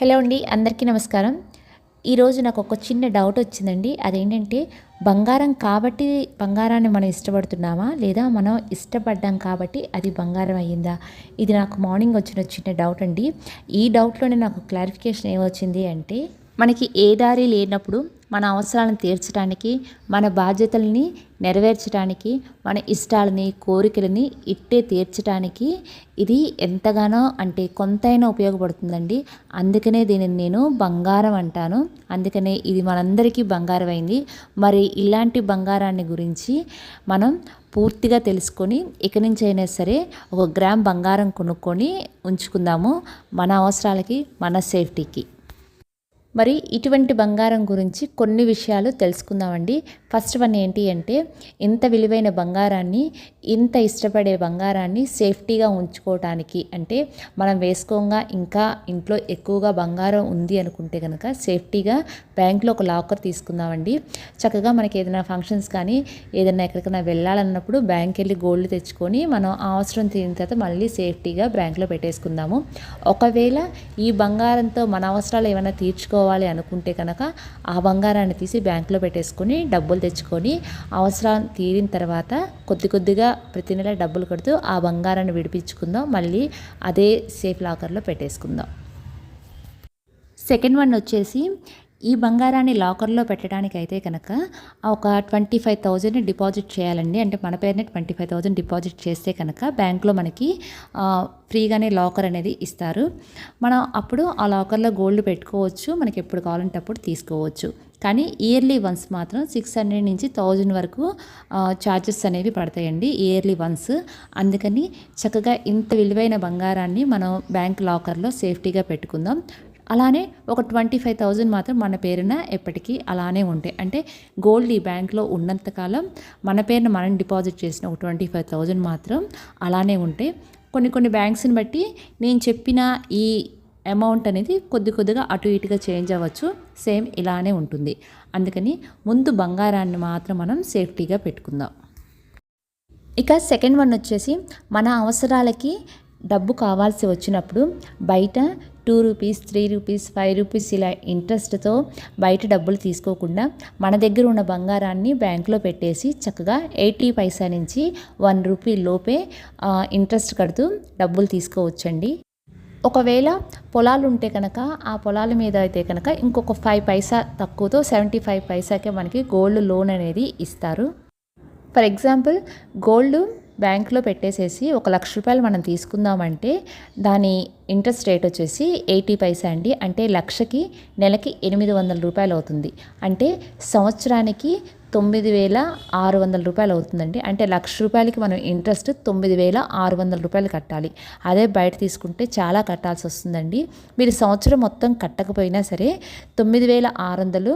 Hello అండి అందరికీ నమస్కారం. ఈరోజు నాకు ఒక చిన్న డౌట్ వచ్చిందండి. అదేంటంటే బంగారం కాబట్టి బంగారాన్ని మనం ఇష్టపడుతున్నామా? లేదా మనం ఇష్టపడ్డాం కాబట్టి అది బంగారం అయ్యిందా? ఇది నాకు మార్నింగ్ వచ్చిన చిన్న డౌట్ అండి. ఈ డౌట్లోనే నాకు క్లారిఫికేషన్ ఏమొచ్చింది అంటే మనకి ఏ దారి లేనప్పుడు మన అవసరాలను తీర్చడానికి మన బాధ్యతల్ని నెరవేర్చడానికి మన ఇష్టాలని కోరికలని ఇట్టే తీర్చడానికి ఇది ఎంతగానో అంటే కొంతైనా ఉపయోగపడుతుందండి. అందుకనే దీనిని నేను బంగారం అంటాను. అందుకనే ఇది మనందరికీ బంగారం అయింది మరి ఇలాంటి బంగారాన్ని గురించి మనం పూర్తిగా తెలుసుకొని ఇక నుంచి అయినా సరే ఒక గ్రామ్ బంగారం కొనుక్కొని ఉంచుకుందాము మన అవసరాలకి మన సేఫ్టీకి. మరి ఇటువంటి బంగారం గురించి కొన్ని విషయాలు తెలుసుకుందామండి. ఫస్ట్ వన్ ఏంటి అంటే ఇంత విలువైన బంగారాన్ని ఇంత ఇష్టపడే బంగారాన్ని సేఫ్టీగా ఉంచుకోవటానికి అంటే మనం వేసుకోగా ఇంకా ఇంట్లో ఎక్కువగా బంగారం ఉంది అనుకుంటే కనుక సేఫ్టీగా బ్యాంక్లో ఒక లాకర్ తీసుకుందామండి. చక్కగా మనకి ఏదైనా ఫంక్షన్స్ కానీ ఏదైనా ఎక్కడికైనా వెళ్ళాలన్నప్పుడు బ్యాంక్ వెళ్ళి గోల్డ్ తెచ్చుకొని మనం అవసరం తీరిన తర్వాత మళ్ళీ సేఫ్టీగా బ్యాంక్లో పెట్టేసుకుందాము. ఒకవేళ ఈ బంగారంతో మన అవసరాలు ఏమైనా తీర్చుకోవాలి అనుకుంటే కనుక ఆ బంగారాన్ని తీసి బ్యాంకులో పెట్టేసుకొని డబ్బులు తెచ్చుకొని అవసరం తీరిన తర్వాత కొద్ది కొద్దిగా ప్రతి నెల డబ్బులు కడుతూ ఆ బంగారాన్ని విడిపించుకుందాం. మళ్ళీ అదే సేఫ్ లాకర్లో పెట్టేసుకుందాం. సెకండ్ వన్ వచ్చేసి ఈ బంగారాన్ని లాకర్లో పెట్టడానికి అయితే కనుక ఒక ట్వంటీ ఫైవ్ థౌజండ్ డిపాజిట్ చేయాలండి. అంటే మన పేరునే ట్వంటీ ఫైవ్ థౌజండ్ డిపాజిట్ చేస్తే కనుక బ్యాంక్లో మనకి ఫ్రీగానే లాకర్ అనేది ఇస్తారు. మనం అప్పుడు ఆ లాకర్లో గోల్డ్ పెట్టుకోవచ్చు మనకి ఎప్పుడు కావాలంటే అప్పుడు తీసుకోవచ్చు. కానీ ఇయర్లీ వన్స్ మాత్రం సిక్స్ హండ్రెడ్ నుంచి థౌజండ్ వరకు ఛార్జెస్ అనేవి పడతాయండి ఇయర్లీ వన్స్. అందుకని చక్కగా ఇంత విలువైన బంగారాన్ని మనం బ్యాంక్ లాకర్లో సేఫ్టీగా పెట్టుకుందాం. అలానే ఒక ట్వంటీ ఫైవ్ థౌజండ్ మాత్రం మన పేరున ఎప్పటికీ అలానే ఉంటాయి అంటే గోల్డ్ ఈ బ్యాంక్లో ఉన్నంతకాలం మన పేరున మనం డిపాజిట్ చేసిన ఒక ట్వంటీ ఫైవ్ థౌజండ్ మాత్రం అలానే ఉంటాయి కొన్ని కొన్ని బ్యాంక్స్ని బట్టి నేను చెప్పిన ఈ అమౌంట్ అనేది కొద్ది కొద్దిగా అటు ఇటుగా చేంజ్ అవ్వచ్చు సేమ్ ఇలానే ఉంటుంది. అందుకని ముందు బంగారాన్ని మాత్రం మనం సేఫ్టీగా పెట్టుకుందాం. ఇక సెకండ్ వన్ వచ్చేసి మన అవసరాలకి డబ్బు కావాల్సి వచ్చినప్పుడు బయట two rupees three rupees five rupees ఇలా ఇంట్రెస్ట్తో బయట డబ్బులు తీసుకోకుండా మన దగ్గర ఉన్న బంగారాన్ని బ్యాంకులో పెట్టేసి చక్కగా ఎయిటీ పైసా నుంచి వన్ రూపీ లోపే ఇంట్రెస్ట్ కడుతూ డబ్బులు తీసుకోవచ్చండి. ఒకవేళ పొలాలు ఉంటే కనుక ఆ పొలాల మీద అయితే కనుక ఇంకొక ఫైవ్ పైసా తక్కువతో సెవెంటీ ఫైవ్ పైసాకే మనకి గోల్డ్ లోన్ అనేది ఇస్తారు. ఫర్ ఎగ్జాంపుల్ గోల్డ్ బ్యాంక్లో పెట్టేసేసి ఒక లక్ష రూపాయలు మనం తీసుకుందామంటే దాని ఇంట్రెస్ట్ రేట్ వచ్చేసి ఎయిటీ పైసా అండి. అంటే లక్షకి నెలకి ఎనిమిది వందల రూపాయలు అవుతుంది. అంటే సంవత్సరానికి తొమ్మిది వేల ఆరు వందల రూపాయలు అవుతుందండి. అంటే లక్ష రూపాయలకి మనం ఇంట్రెస్ట్ తొమ్మిది వేల ఆరు వందల రూపాయలు కట్టాలి. అదే బయట తీసుకుంటే చాలా కట్టాల్సి వస్తుందండి. మీరు సంవత్సరం మొత్తం కట్టకపోయినా సరే తొమ్మిది వేల ఆరు వందలు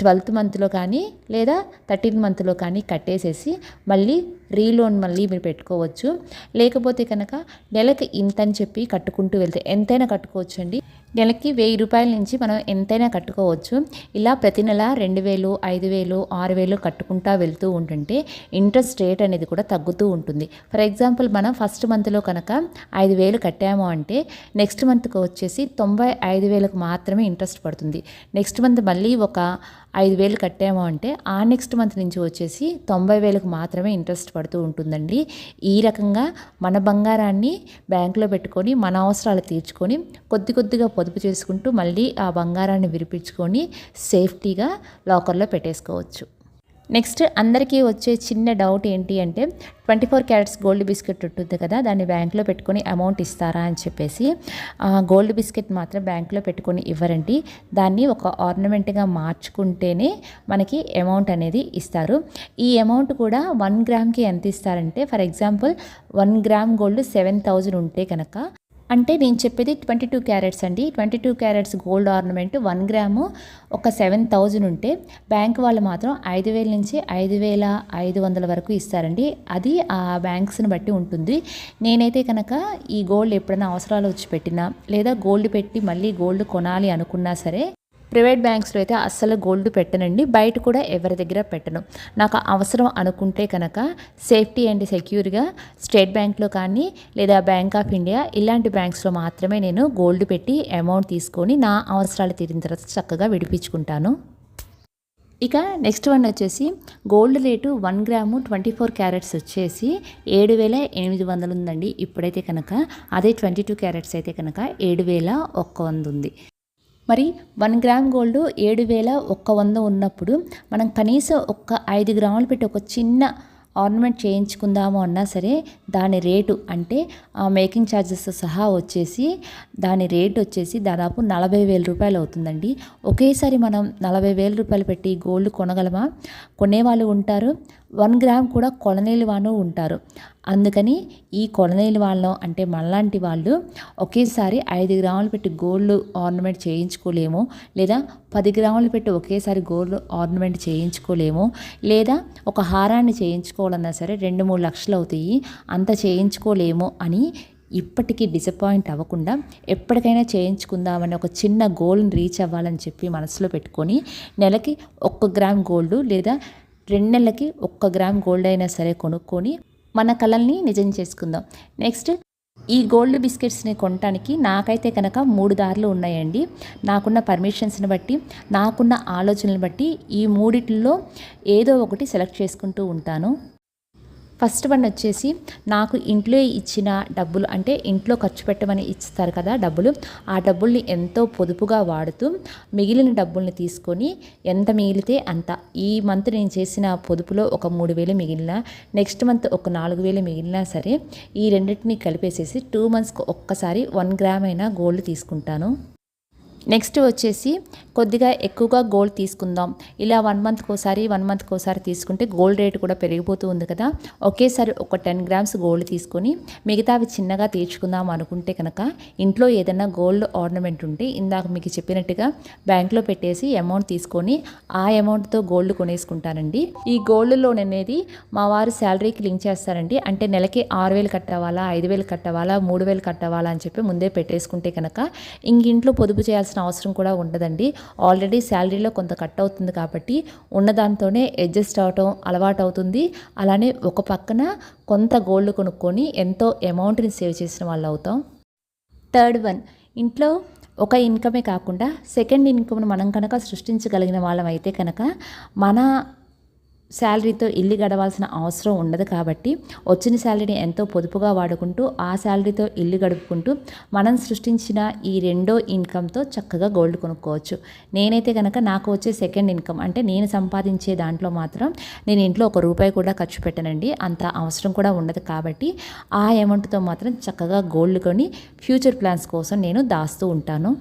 ట్వెల్త్ మంత్లో కానీ లేదా థర్టీన్త్ మంత్లో కానీ కట్టేసేసి మళ్ళీ రీలోన్ మళ్ళీ మీరు పెట్టుకోవచ్చు. లేకపోతే కనుక నెలకి ఇంత అని చెప్పి కట్టుకుంటూ వెళ్తే ఎంతైనా కట్టుకోవచ్చు అండి నెలకి వెయ్యి రూపాయల నుంచి మనం ఎంతైనా కట్టుకోవచ్చు. ఇలా ప్రతి నెల రెండు వేలు ఐదు వేలు ఆరు వేలు కట్టుకుంటా వెళ్తూ ఉంటుంటే ఇంట్రెస్ట్ రేట్ అనేది కూడా తగ్గుతూ ఉంటుంది. ఫర్ ఎగ్జాంపుల్ మనం ఫస్ట్ మంత్లో కనుక ఐదు వేలు కట్టాము అంటే నెక్స్ట్ మంత్కి వచ్చేసి తొంభై ఐదు వేలకు మాత్రమే ఇంట్రెస్ట్ పడుతుంది. నెక్స్ట్ మంత్ మళ్ళీ ఒక ఐదు వేలు కట్టాము అంటే ఆ నెక్స్ట్ మంత్ నుంచి వచ్చేసి తొంభై వేలకు మాత్రమే ఇంట్రెస్ట్ పడుతూ ఉంటుందండి. ఈ రకంగా మన బంగారాన్ని బ్యాంకులో పెట్టుకొని మన అవసరాలు తీర్చుకొని కొద్ది కొద్దిగా పొదుపు చేసుకుంటూ మళ్ళీ ఆ బంగారాన్ని విరిపించుకొని సేఫ్టీగా లాకర్లో పెట్టేసుకోవచ్చు. నెక్స్ట్ అందరికీ వచ్చే చిన్న డౌట్ ఏంటి అంటే twenty four carats gold biscuit ఉంటుంది కదా దాన్ని బ్యాంక్లో పెట్టుకొని అమౌంట్ ఇస్తారా అని చెప్పేసి గోల్డ్ బిస్కెట్ మాత్రం బ్యాంక్లో పెట్టుకొని ఇవ్వరండి. దాన్ని ఒక ఆర్నమెంట్గా మార్చుకుంటేనే మనకి అమౌంట్ అనేది ఇస్తారు. ఈ అమౌంట్ కూడా వన్ గ్రామ్కి ఎంత ఇస్తారంటే for example one gram gold seven thousand ఉంటే కనుక అంటే నేను చెప్పేది ట్వంటీ టూ క్యారెట్స్ అండి. Twenty two carats gold ornament one gram. ఒక సెవెన్ థౌజండ్ ఉంటే బ్యాంక్ వాళ్ళు మాత్రం ఐదు వేల నుంచి ఐదు వేల ఐదు వందల వరకు ఇస్తారండి. అది ఆ బ్యాంక్స్ని బట్టి ఉంటుంది. నేనైతే కనుక ఈ గోల్డ్ ఎప్పుడైనా అవసరాలు వచ్చి పెట్టినా లేదా గోల్డ్ పెట్టి మళ్ళీ గోల్డ్ కొనాలి అనుకున్నా సరే ప్రైవేట్ బ్యాంక్స్లో అయితే అస్సలు గోల్డ్ పెట్టనండి. బయట కూడా ఎవరి దగ్గర పెట్టను. నాకు అవసరం అనుకుంటే కనుక సేఫ్టీ అండ్ సెక్యూర్గా స్టేట్ బ్యాంక్లో కానీ లేదా బ్యాంక్ ఆఫ్ ఇండియా ఇలాంటి బ్యాంక్స్లో మాత్రమే నేను గోల్డ్ పెట్టి అమౌంట్ తీసుకొని నా అవసరాలు తీరిన తర్వాత చక్కగా విడిపించుకుంటాను. ఇక నెక్స్ట్ వన్ వచ్చేసి gold rate one gram twenty four carats వచ్చేసి ఏడు వేల ఎనిమిది వందలు ఉందండి. ఇప్పుడైతే కనుక అదే ట్వంటీ టూ క్యారెట్స్ అయితే కనుక ఏడు వేల ఒక్క వంద ఉంది. మరి వన్ గ్రామ్ గోల్డ్ ఏడు వేల ఒక్క వంద ఉన్నప్పుడు మనం కనీసం ఒక్క ఐదు గ్రాములు పెట్టి ఒక చిన్న ఆర్నమెంట్ చేయించుకుందాము అన్నా సరే దాని రేటు అంటే ఆ మేకింగ్ ఛార్జెస్ సహా వచ్చేసి దాని రేట్ వచ్చేసి దాదాపు నలభై వేల రూపాయలు అవుతుందండి. ఒకేసారి మనం నలభై వేల రూపాయలు పెట్టి గోల్డ్ కొనగలమా? కొనేవాళ్ళు ఉంటారు. వన్ గ్రామ్ కూడా కొనలేని వాళ్ళు ఉంటారు. అందుకని ఈ కొనలేని వాళ్ళం అంటే మనలాంటి వాళ్ళు ఒకేసారి ఐదు గ్రాములు పెట్టి గోల్డ్ ఆర్నమెంట్ చేయించుకోలేము. లేదా పది గ్రాములు పెట్టి ఒకేసారి గోల్డ్ ఆర్నమెంట్ చేయించుకోలేము. లేదా ఒక హారాన్ని చేయించుకోవాలన్నా సరే రెండు మూడు లక్షలు అవుతాయి. అంత చేయించుకోలేము అని ఇప్పటికీ డిసప్పాయింట్ అవ్వకుండా ఎప్పటికైనా చేయించుకుందామని ఒక చిన్న గోల్ని రీచ్ అవ్వాలని చెప్పి మనసులో పెట్టుకొని నెలకి ఒక్క గ్రామ్ గోల్డ్ లేదా రెండు నెలలకి ఒక్క గ్రామ్ గోల్డ్ అయినా సరే కొనుక్కొని మన కళల్ని నిజం చేసుకుందాం. నెక్స్ట్ ఈ గోల్డ్ బిస్కెట్స్ని కొనడానికి నాకైతే కనుక మూడు దారులు ఉన్నాయండి. నాకున్న పర్మిషన్స్ని బట్టి నాకున్న ఆలోచనలు బట్టి ఈ మూడిట్లో ఏదో ఒకటి సెలెక్ట్ చేసుకుంటూ ఉంటాను. ఫస్ట్ వన్ వచ్చేసి నాకు ఇంట్లో ఇచ్చిన డబ్బులు అంటే ఇంట్లో ఖర్చు పెట్టమని ఇస్తారు కదా డబ్బులు ఆ డబ్బుల్ని ఎంతో పొదుపుగా వాడుతూ మిగిలిన డబ్బుల్ని తీసుకొని ఎంత మిగిలితే అంత. ఈ మంత్ నేను చేసిన పొదుపులో ఒక మూడు వేలు మిగిలిన నెక్స్ట్ మంత్ ఒక నాలుగు వేలు మిగిలినా సరే ఈ రెండింటిని కలిపేసేసి టూ మంత్స్కి ఒక్కసారి వన్ గ్రామ్ అయినా గోల్డ్ తీసుకుంటాను. నెక్స్ట్ వచ్చేసి కొద్దిగా ఎక్కువగా గోల్డ్ తీసుకుందాం. ఇలా వన్ మంత్కి ఒకసారి వన్ మంత్కి ఒకసారి తీసుకుంటే గోల్డ్ రేట్ కూడా పెరిగిపోతూ ఉంది కదా. ఒకేసారి ఒక టెన్ గ్రామ్స్ గోల్డ్ తీసుకొని మిగతావి చిన్నగా తీర్చుకుందాం అనుకుంటే కనుక ఇంట్లో ఏదైనా గోల్డ్ ఆర్నమెంట్ ఉంటే ఇందాక మీకు చెప్పినట్టుగా బ్యాంక్లో పెట్టేసి అమౌంట్ తీసుకొని ఆ అమౌంట్తో గోల్డ్ కొనేసుకుంటానండి ఈ గోల్డ్ లోన్ అనేది మా వారు శాలరీకి లింక్ చేస్తారండి. అంటే నెలకి ఆరు వేలు కట్టవాలా ఐదు వేలు కట్టవాలా మూడు వేలు కట్టవాలా అని చెప్పి ముందే పెట్టేసుకుంటే కనుక ఇంక ఇంట్లో పొదుపు చేయాల్సిన అవసరం కూడా ఉండదండి. ఆల్రెడీ శాలరీలో కొంత కట్ అవుతుంది కాబట్టి ఉన్నదాంతోనే అడ్జస్ట్ అవటం అలవాటు అవుతుంది అలానే ఒక పక్కన కొంత గోల్డ్ కొనుక్కొని ఎంతో అమౌంట్ని సేవ్ చేసిన వాళ్ళు అవుతాం. థర్డ్ వన్ ఇంట్లో ఒక ఇన్కమే కాకుండా సెకండ్ ఇన్కమ్ను మనం కనుక సృష్టించగలిగిన వాళ్ళం అయితే కనుక మన శాలరీతో ఇల్లు గడవాల్సిన అవసరం ఉండదు కాబట్టి వచ్చిన శాలరీని ఎంతో పొదుపుగా వాడుకుంటూ ఆ శాలరీతో ఇల్లు గడుపుకుంటూ మనం సృష్టించిన ఈ రెండో ఇన్కమ్తో చక్కగా గోల్డ్ కొనుక్కోవచ్చు. నేనైతే కనుక నాకు వచ్చే సెకండ్ ఇన్కమ్ అంటే నేను సంపాదించే దాంట్లో మాత్రం నేను ఇంట్లో ఒక రూపాయి కూడా ఖర్చు పెట్టనండి. అంత అవసరం కూడా ఉండదు కాబట్టి ఆ అమౌంట్తో మాత్రం చక్కగా గోల్డ్ కొని ఫ్యూచర్ ప్లాన్స్ కోసం నేను దాస్తూ ఉంటాను.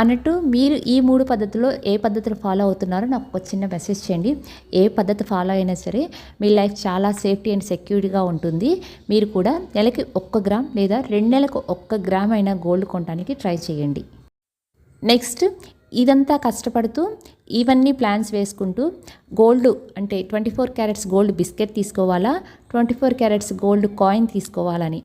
అన్నట్టు మీరు ఈ మూడు పద్ధతుల్లో ఏ పద్ధతులు ఫాలో అవుతున్నారో నాకు ఒక చిన్న మెసేజ్ చేయండి. ఏ పద్ధతి ఫాలో అయినా సరే మీ లైఫ్ చాలా సేఫ్టీ అండ్ సెక్యూరిటీగా ఉంటుంది. మీరు కూడా నెలకి ఒక్క గ్రామ్ లేదా రెండు నెలలకు ఒక్క గ్రామ్ అయినా గోల్డ్ కొనడానికి ట్రై చేయండి. నెక్స్ట్ ఇదంతా కష్టపడుతూ ఇవన్నీ ప్లాన్స్ వేసుకుంటూ గోల్డ్ అంటే twenty four carats gold biscuit తీసుకోవాలా? Twenty four carats gold coin తీసుకోవాలని.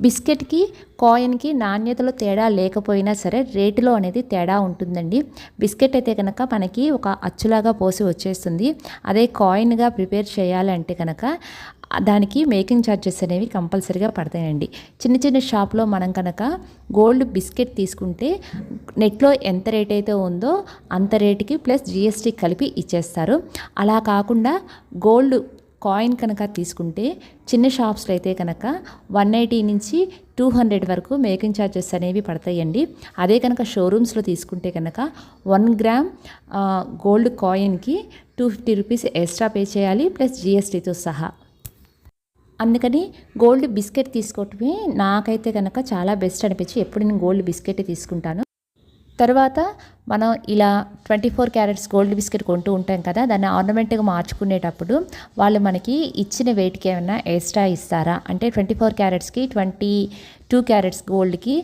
బిస్కెట్కి కాయిన్కి నాణ్యతలో తేడా లేకపోయినా సరే రేటులో అనేది తేడా ఉంటుందండి. బిస్కెట్ అయితే కనుక మనకి ఒక అచ్చులాగా పోసి వచ్చేస్తుంది. అదే కాయిన్గా ప్రిపేర్ చేయాలంటే కనుక దానికి మేకింగ్ ఛార్జెస్ అనేవి కంపల్సరీగా పడతాయండి. చిన్న చిన్న షాప్లో మనం కనుక గోల్డ్ బిస్కెట్ తీసుకుంటే నెట్లో ఎంత రేట్ అయితే ఉందో అంత రేటుకి ప్లస్ జిఎస్టీ కలిపి ఇచ్చేస్తారు. అలా కాకుండా గోల్డ్ కాయిన్ కనుక తీసుకుంటే చిన్న షాప్స్లో అయితే కనుక వన్ ఎయిటీ నుంచి టూ హండ్రెడ్ వరకు మేకింగ్ ఛార్జెస్ అనేవి పడతాయండి. అదే కనుక షోరూమ్స్లో తీసుకుంటే కనుక one gram gold కాయిన్కి two fifty rupees extra pay చేయాలి ప్లస్ జిఎస్టీతో సహా. అందుకని గోల్డ్ బిస్కెట్ తీసుకోవటమే నాకైతే కనుక చాలా బెస్ట్ అనిపించి ఎప్పుడు నేను గోల్డ్ బిస్కెట్ తీసుకుంటాను. తర్వాత మనం ఇలా twenty four carats gold biscuit కొంటూ ఉంటాం కదా దాన్ని ఆర్నమెంట్గా మార్చుకునేటప్పుడు వాళ్ళు మనకి ఇచ్చిన వెయిట్కి ఏమైనా ఎక్స్ట్రా ఇస్తారా? అంటే ట్వంటీ ఫోర్ క్యారెట్స్కి ట్వంటీ టూ క్యారెట్స్ గోల్డ్కి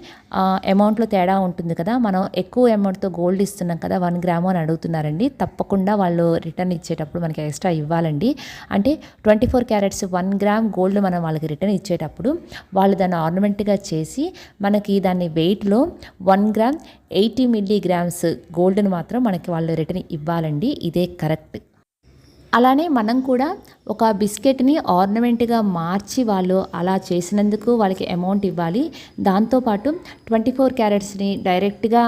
అమౌంట్లో తేడా ఉంటుంది కదా. మనం ఎక్కువ అమౌంట్తో గోల్డ్ ఇస్తున్నాం కదా వన్ గ్రాము అని అడుగుతున్నారండి. తప్పకుండా వాళ్ళు రిటర్న్ ఇచ్చేటప్పుడు మనకి ఎక్స్ట్రా ఇవ్వాలండి. అంటే twenty four carats one gram gold మనం వాళ్ళకి రిటర్న్ ఇచ్చేటప్పుడు వాళ్ళు దాన్ని ఆర్నమెంట్గా చేసి మనకి దాన్ని వెయిట్లో one gram eighty milligrams గోల్డ్ని మాత్రం మనకి వాళ్ళు రిటర్న్ ఇవ్వాలండి. ఇదే కరెక్ట్. అలానే మనం కూడా ఒక బిస్కెట్ని ఆర్నమెంట్గా మార్చి వాళ్ళు అలా చేసినందుకు వాళ్ళకి అమౌంట్ ఇవ్వాలి. దాంతోపాటు ట్వంటీ ఫోర్ క్యారెట్స్ని డైరెక్ట్గా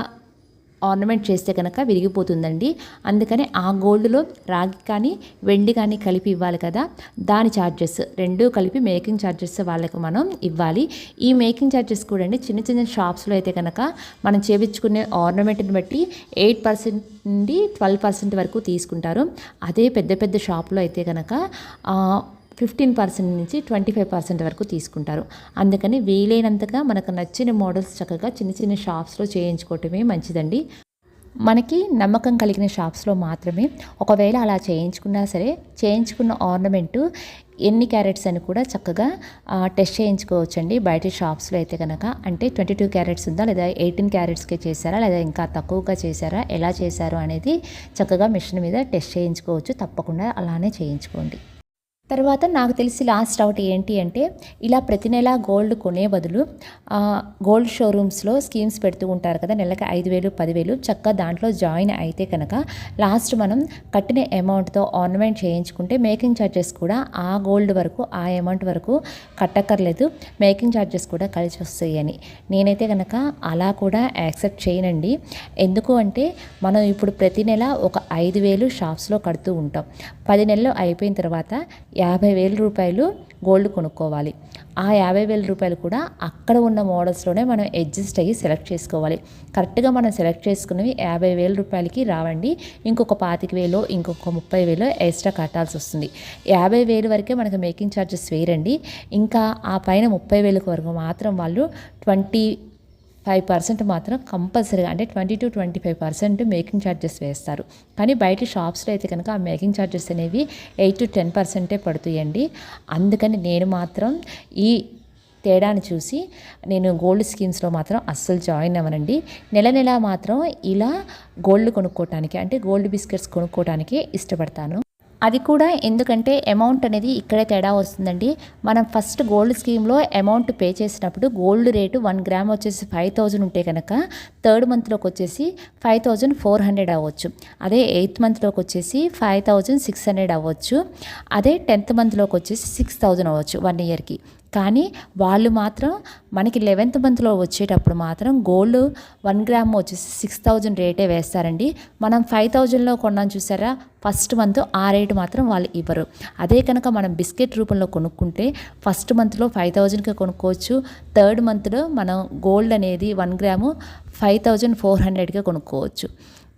ఆర్నమెంట్ చేస్తే కనుక విరిగిపోతుందండి. అందుకని ఆ గోల్డ్లో రాగి కానీ వెండి కానీ కలిపి ఇవ్వాలి కదా. దాని ఛార్జెస్ రెండూ కలిపి మేకింగ్ ఛార్జెస్ వాళ్ళకి మనం ఇవ్వాలి. ఈ మేకింగ్ ఛార్జెస్ కూడా అండి చిన్న చిన్న షాప్స్లో అయితే కనుక మనం చేపించుకునే ఆర్నమెంట్ని బట్టి ఎయిట్ పర్సెంట్ నుండి ట్వెల్వ్ పర్సెంట్ వరకు తీసుకుంటారు. అదే పెద్ద పెద్ద షాప్లో అయితే కనుక ఫిఫ్టీన్ పర్సెంట్ నుంచి ట్వంటీ ఫైవ్ పర్సెంట్ వరకు తీసుకుంటారు. అందుకని వీలైనంతగా మనకు నచ్చిన మోడల్స్ చక్కగా చిన్న చిన్న షాప్స్లో చేయించుకోవటమే మంచిదండి. మనకి నమ్మకం కలిగిన షాప్స్లో మాత్రమే ఒకవేళ అలా చేయించుకున్నా సరే చేయించుకున్న ఆర్నమెంటు ఎన్ని క్యారెట్స్ అని కూడా చక్కగా టెస్ట్ చేయించుకోవచ్చండి. బయట షాప్స్లో అయితే కనుక అంటే ట్వంటీ టూ క్యారెట్స్ ఉందా లేదా ఎయిటీన్ క్యారెట్స్కే చేశారా లేదా ఇంకా తక్కువగా చేశారా ఎలా చేశారు అనేది చక్కగా మిషన్ మీద టెస్ట్ చేయించుకోవచ్చు. తప్పకుండా అలానే చేయించుకోండి. తర్వాత నాకు తెలిసి లాస్ట్ అవుట్ ఏంటి అంటే ఇలా ప్రతి నెల గోల్డ్ కొనే బదులు గోల్డ్ షోరూమ్స్లో స్కీమ్స్ పెడుతూ ఉంటారు కదా నెలకి ఐదు వేలు పదివేలు చక్కగా దాంట్లో జాయిన్ అయితే కనుక లాస్ట్ మనం కట్టిన అమౌంట్తో ఆర్నమెంట్ చేయించుకుంటే మేకింగ్ ఛార్జెస్ కూడా ఆ గోల్డ్ వరకు ఆ అమౌంట్ వరకు కట్టక్కర్లేదు. మేకింగ్ ఛార్జెస్ కూడా కలిసి వస్తాయి అని నేనైతే కనుక అలా కూడా యాక్సెప్ట్ చేయనండి. ఎందుకు అంటే మనం ఇప్పుడు ప్రతి నెల ఒక ఐదు వేలు షాప్స్లో కడుతూ ఉంటాం. పది నెలలు అయిపోయిన తర్వాత యాభై వేల రూపాయలు గోల్డ్ కొనుక్కోవాలి. ఆ యాభై వేల రూపాయలు కూడా అక్కడ ఉన్న మోడల్స్లోనే మనం అడ్జస్ట్ అయ్యి సెలెక్ట్ చేసుకోవాలి. కరెక్ట్గా మనం సెలెక్ట్ చేసుకున్నవి యాభై వేల రూపాయలకి రావండి. ఇంకొక పాతిక వేలో ఇంకొక ముప్పై వేలో ఎక్స్ట్రా కట్టాల్సి వస్తుంది. యాభై వేలు వరకే మనకు మేకింగ్ ఛార్జెస్ వేరండి. ఇంకా ఆ పైన ముప్పై వేలకు వరకు మాత్రం వాళ్ళు ట్వంటీ ఫైవ్ పర్సెంట్ మాత్రం కంపల్సరీగా అంటే twenty to twenty five percent making charges వేస్తారు. కానీ బయట షాప్స్లో అయితే కనుక ఆ మేకింగ్ ఛార్జెస్ అనేవి ఎయిట్ టు టెన్ పర్సెంటే పడుతాయండి. అందుకని నేను మాత్రం ఈ తేడాను చూసి నేను గోల్డ్ స్కీమ్స్లో మాత్రం అస్సలు జాయిన్ అవ్వనండి. నెల నెల మాత్రం ఇలా గోల్డ్ కొనుక్కోవటానికి అంటే గోల్డ్ బిస్కెట్స్ కొనుక్కోవటానికి ఇష్టపడతాను. అది కూడా ఎందుకంటే అమౌంట్ అనేది ఇక్కడే తేడా వస్తుందండి. మనం ఫస్ట్ గోల్డ్ స్కీమ్లో అమౌంట్ పే చేసినప్పుడు గోల్డ్ రేటు వన్ గ్రామ్ వచ్చేసి ఫైవ్ థౌజండ్ ఉంటే కనుక థర్డ్ మంత్లోకి వచ్చేసి ఫైవ్ థౌజండ్ ఫోర్ హండ్రెడ్ అవ్వచ్చు. అదే ఎయిత్ మంత్లోకి వచ్చేసి ఫైవ్ థౌజండ్ సిక్స్ హండ్రెడ్ అవ్వచ్చు. అదే టెన్త్ మంత్లోకి వచ్చేసి సిక్స్ థౌజండ్ అవ్వచ్చు వన్ ఇయర్కి కానీ వాళ్ళు మాత్రం మనకి లెవెన్త్ మంత్లో వచ్చేటప్పుడు మాత్రం గోల్డ్ వన్ గ్రామ్ వచ్చేసి సిక్స్ థౌజండ్ రేటే వేస్తారండి. మనం ఫైవ్ థౌజండ్లో కొన్నాం చూసారా? ఫస్ట్ మంత్ ఆ రేటు మాత్రం వాళ్ళు ఇవ్వరు. అదే కనుక మనం బిస్కెట్ రూపంలో కొనుక్కుంటే ఫస్ట్ మంత్లో ఫైవ్ థౌజండ్కి కొనుక్కోవచ్చు. థర్డ్ మంత్లో మనం గోల్డ్ అనేది one gram five thousand four హండ్రెడ్గా కొనుక్కోవచ్చు.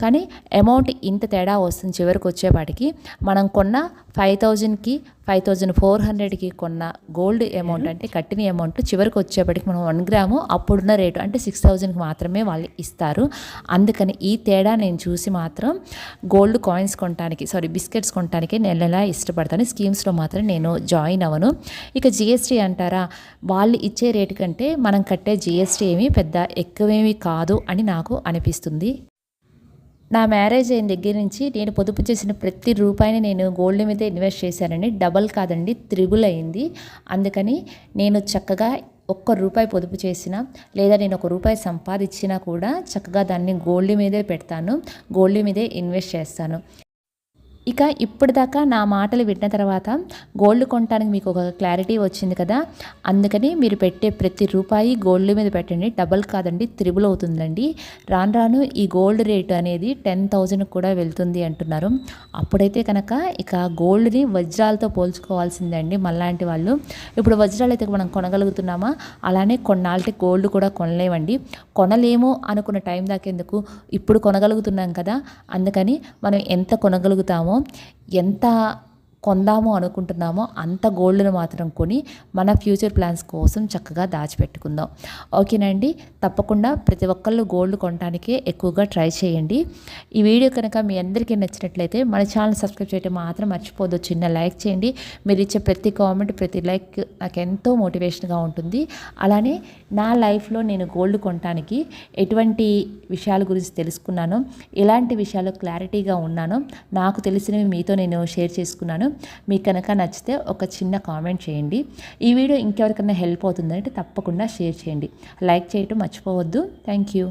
కానీ అమౌంట్ ఇంత తేడా వస్తుంది చివరికి వచ్చేపాటికి. మనం కొన్న ఫైవ్ థౌజండ్కి ఫైవ్ థౌజండ్ ఫోర్ హండ్రెడ్కి కొన్న గోల్డ్ అమౌంట్ అంటే కట్టిన అమౌంట్ చివరికి వచ్చేప్పటికి మనం వన్ గ్రాము అప్పుడున్న రేటు అంటే సిక్స్ థౌజండ్కి మాత్రమే వాళ్ళు ఇస్తారు. అందుకని ఈ తేడా నేను చూసి మాత్రం గోల్డ్ కాయిన్స్ కొనడానికి సారీ బిస్కెట్స్ కొనడానికి నెల నెలా ఇష్టపడతాను స్కీమ్స్లో మాత్రం నేను జాయిన్ అవ్వను. ఇక జిఎస్టీ అంటారా వాళ్ళు ఇచ్చే రేటు కంటే మనం కట్టే జిఎస్టీ ఏమి పెద్ద ఎక్కువేమీ కాదు అని నాకు అనిపిస్తుంది. నా మ్యారేజ్ అయిన దగ్గర నుంచి నేను పొదుపు చేసిన ప్రతి రూపాయిని నేను గోల్డ్ మీద ఇన్వెస్ట్ చేశానండి డబల్ కాదండి త్రిబుల్ అయింది. అందుకని నేను చక్కగా ఒక్క రూపాయి పొదుపు చేసినా లేదా నేను ఒక రూపాయి సంపాదించినా కూడా చక్కగా దాన్ని గోల్డ్ మీదే పెడతాను గోల్డ్ మీదే ఇన్వెస్ట్ చేస్తాను. ఇక ఇప్పటిదాకా నా మాటలు విన్న తర్వాత గోల్డ్ కొనడానికి మీకు ఒక క్లారిటీ వచ్చింది కదా? అందుకని మీరు పెట్టే ప్రతి రూపాయి గోల్డ్ మీద పెట్టండి. డబల్ కాదండి త్రిబుల్ అవుతుందండి. రాను రాను ఈ గోల్డ్ రేటు అనేది టెన్ థౌజండ్ కూడా వెళ్తుంది అంటున్నారు. అప్పుడైతే కనుక ఇక గోల్డ్ని వజ్రాలతో పోల్చుకోవాల్సిందండి మళ్ళాంటి వాళ్ళు. ఇప్పుడు వజ్రాలు అయితే మనం కొనగలుగుతున్నామా? అలానే కొన్నాళ్ళకి గోల్డ్ కూడా కొనలేమండి. కొనలేము అనుకున్న టైం దాకేందుకు ఇప్పుడు కొనగలుగుతున్నాం కదా. అందుకని మనం ఎంత కొనగలుగుతామో ఎంత కొందాము అనుకుంటున్నామో అంత గోల్డ్ను మాత్రం కొని మన ఫ్యూచర్ ప్లాన్స్ కోసం చక్కగా దాచిపెట్టుకుందాం. ఓకేనండి? తప్పకుండా ప్రతి ఒక్కళ్ళు గోల్డ్ కొనడానికే ఎక్కువగా ట్రై చేయండి. ఈ వీడియో కనుక మీ అందరికీ నచ్చినట్లయితే మన ఛానల్ సబ్స్క్రైబ్ చేయడం మాత్రం మర్చిపోదు చిన్న లైక్ చేయండి. మీరు ఇచ్చే ప్రతి కామెంట్ ప్రతి లైక్ నాకు ఎంతో మోటివేషన్గా ఉంటుంది. అలానే నా లైఫ్లో నేను గోల్డ్ కొనడానికి ఎటువంటి విషయాల గురించి తెలుసుకున్నాను ఎలాంటి విషయాలు క్లారిటీగా ఉన్నానో నాకు తెలిసినవి మీతో నేను షేర్ చేసుకున్నాను. మీకు కనుక నచ్చితే ఒక చిన్న కామెంట్ చేయండి. ఈ వీడియో ఇంకెవరికైనా హెల్ప్ అవుతుందంటే తప్పకుండా షేర్ చేయండి. లైక్ చేయటం మర్చిపోవద్దు. Thank you.